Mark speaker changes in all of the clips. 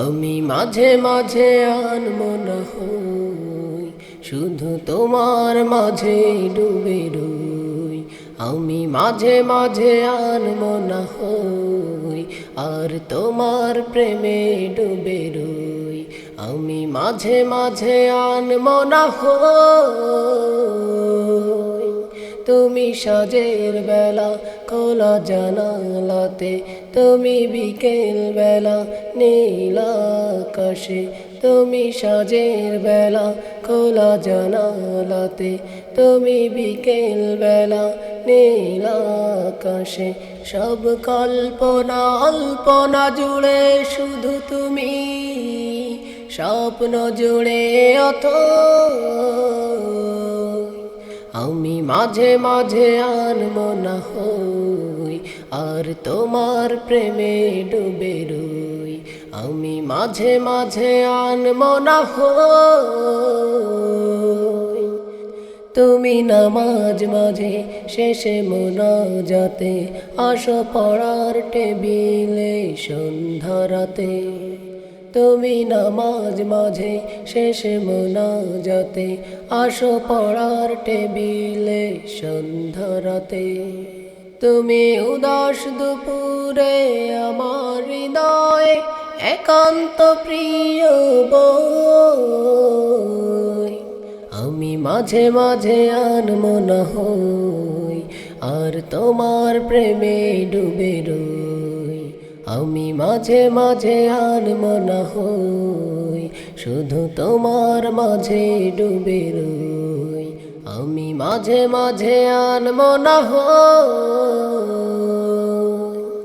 Speaker 1: আমি মাঝে মাঝে আনমো না হই, শুধু তোমার মাঝে ডুবে রই। আমি মাঝে মাঝে আনমো না হই, আর তোমার প্রেমে ডুবে রই। আমি মাঝে মাঝে আনমো না হই। তুমি সাজের বেলা, খোলা জানালাতে। তুমি বিকেল বেলা, নীল আকাশে। তুমি সাজের বেলা, খোলা জানালাতে। তুমি বিকেল বেলা, নীল আকাশে। সব কল্পনা অল্পনা জুড়ে শুধু তুমি। স্বপ্ন জুড়ে অত আমি মাঝে মাঝে আনমো না হই, আর তোমার প্রেমে ডুবে রই। আমি মাঝে মাঝে আনমো না হই। তুমি নামাজ মাঝে শেষে মোনা যাতে আসো পড়ার টেবিলে সন্ধ্যারাতে তুমি নামাজ মাঝে শেষে মোনা যাতে আসো পড়ার টেবিলে সন্ধ্যারাতে। তুমি উদাস দুপুরে আমার হৃদয়ে একান্ত প্রিয় আমি মাঝে মাঝে আনমো না হই, আর তোমার প্রেমে ডুবে রই। আমি মাঝে মাঝে আনমো না হই, শুধু তোমার মাঝে ডুবে রই। আমি মাঝে মাঝে আনমো না হই।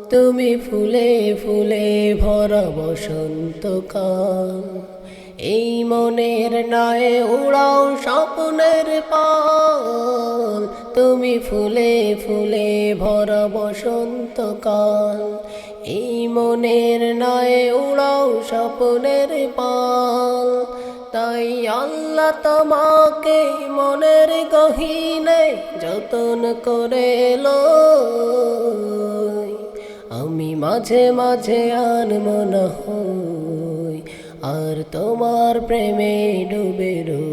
Speaker 1: তুমি ফুলে ফুলে ভরা বসন্তকাল এই মনের নয় উড়াও স্বপ্নের পাল। তুমি ফুলে ফুলে ভরা বসন্তকাল। এই মনের নয় উড়াও স্বপ্নের পাল। তাই আল্লাহ তোমাকে মনের গহিনে যতন করে আমি মাঝে মাঝে আনমো না হই, আর তোমার প্রেমে ডুবে রই।